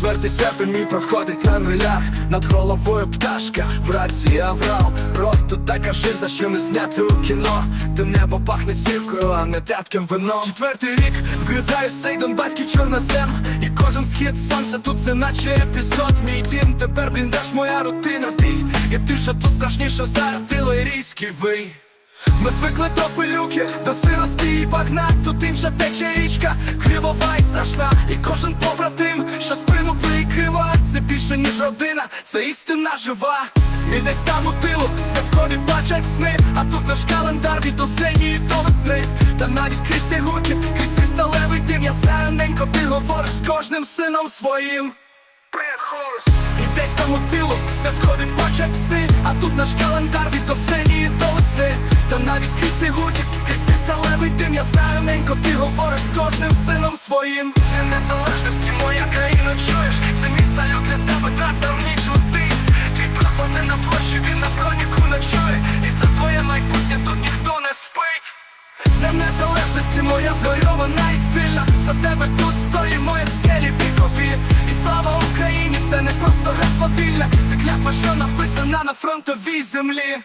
Четвертий серпень мій проходить на нулях. Над головою пташка, в рації аврал Рот тут так кажи, за що не зняти у кіно. Де небо пахне сіркою, а не терпким вином. Четвертий рік вгризаю цей донбаський чорнозем. І кожен схід сонця тут це наче епізод. Мій дім, тепер бліндаж, моя рутина. Бій. І тиша тут страшніша за артилерійський вий. Ми звикли до пилюки, до сирості і багна. Тут інша тече річка, кривова і страшна І кожен побратим, що спину прикрива Це більше ніж родина, це істина жива. І десь там у тилу святкові бачать сни А тут наш календар від осені до весни. Та навіть крізь цей гуркіт, крізь цей сталевий дим Я знаю, ненько, ти говориш з кожним сином своїм. І десь там у тилу святкові почать сни А тут наш календар від осені до весни. Та навіть крізь цей гуркіт, дим Я знаю, ненько, ти говориш з кожним сином своїм. Ти незалежності, моя країна, чуєш? Це мій салют для тебе, траса в ніч летить. Твій прапор не на площі, він на броніку ночує. І за твоє майбутнє тут ніхто не спить. З Днем незалежності моя згойована і сильна. За тебе тут стоїмо, як скелі вікові. І слава Україні, це не просто гасло вільне Це клятва, що написана на фронтовій землі